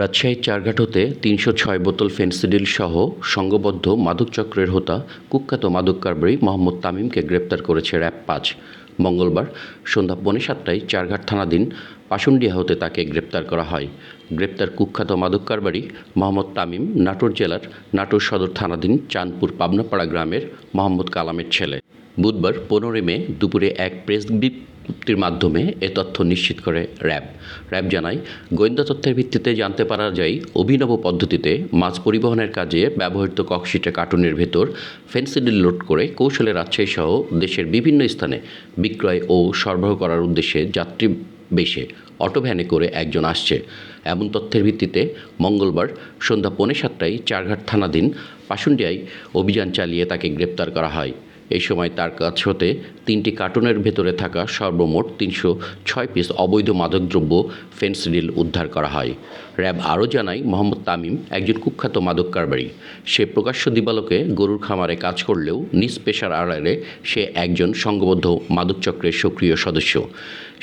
রাজশাহীর চারঘাট হতে তিনশো ছয় বোতল ফেন্সিডিল সহ সংঘবদ্ধ মাদক চক্রের হোতা কুখ্যাত মাদক কারবারি মোহাম্মদ তামিমকে গ্রেপ্তার করেছে র্যাব পাঁচ। মঙ্গলবার সন্ধ্যা পৌনে সাতটায় চারঘাট থানাধীন পাশুন্ডিয়া হতে তাকে গ্রেপ্তার করা হয়। গ্রেপ্তার কুখ্যাত মাদক কারবারি মোহাম্মদ তামিম নাটোর জেলার নাটোর সদর থানাধীন চাঁদপুর পাবনাপাড়া গ্রামের মোহাম্মদ কালামের ছেলে। বুধবার পনেরোই মে দুপুরে এক প্রেস বিজ্ঞপ্তির মাধ্যমে এ তথ্য নিশ্চিত করে র্যাব। র্যাব জানায়, গোয়েন্দা তথ্যের ভিত্তিতে জানতে পারা যায়, অভিনব পদ্ধতিতে মাছ পরিবহনের কাজে ব্যবহৃত ককশিটে কার্টুনের ভেতর ফেন্সিডিল লোড করে কৌশলে রাজশাহী সহ দেশের বিভিন্ন স্থানে বিক্রয় ও সরবরাহ করার উদ্দেশ্যে যাত্রী বেশে অটো ভ্যানে করে একজন আসছে। এমন তথ্যের ভিত্তিতে মঙ্গলবার সন্ধ্যা পৌনে সাতটায় চারঘাট থানাধীন পাশুন্ডিয়ায় অভিযান চালিয়ে তাকে গ্রেপ্তার করা হয়। এই সময় তার কাছ হতে তিনটি কার্টুনের ভেতরে থাকা সর্বমোট তিনশো ছয় পিস অবৈধ মাদকদ্রব্য ফেন্সিডিল উদ্ধার করা হয়। র্যাব আরও জানায়, মোহাম্মদ তামিম একজন কুখ্যাত মাদক কারবারি। সে প্রকাশ্য দিবালোকে গরুর খামারে কাজ করলেও নিজ পেশার আড়ালে সে একজন সংঘবদ্ধ মাদকচক্রের সক্রিয় সদস্য।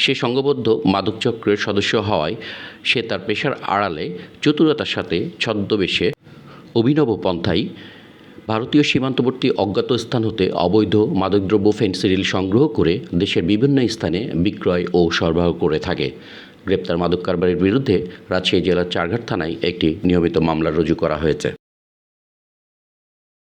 সে সংঘবদ্ধ মাদকচক্রের সদস্য হওয়ায় সে তার পেশার আড়ালে চতুরতার সাথে ছদ্মবেশে অভিনব পন্থায় ভারতীয় সীমান্তবর্তী অজ্ঞাত স্থান হতে অবৈধ মাদকদ্রব্য ফেন্সিডিল সংগ্রহ করে দেশের বিভিন্ন স্থানে বিক্রয় ও সরবরাহ করে থাকে। গ্রেপ্তার মাদক কারবারের বিরুদ্ধে রাজশাহী জেলার চারঘাট থানায় একটি নিয়মিত মামলা রুজু করা হয়েছে।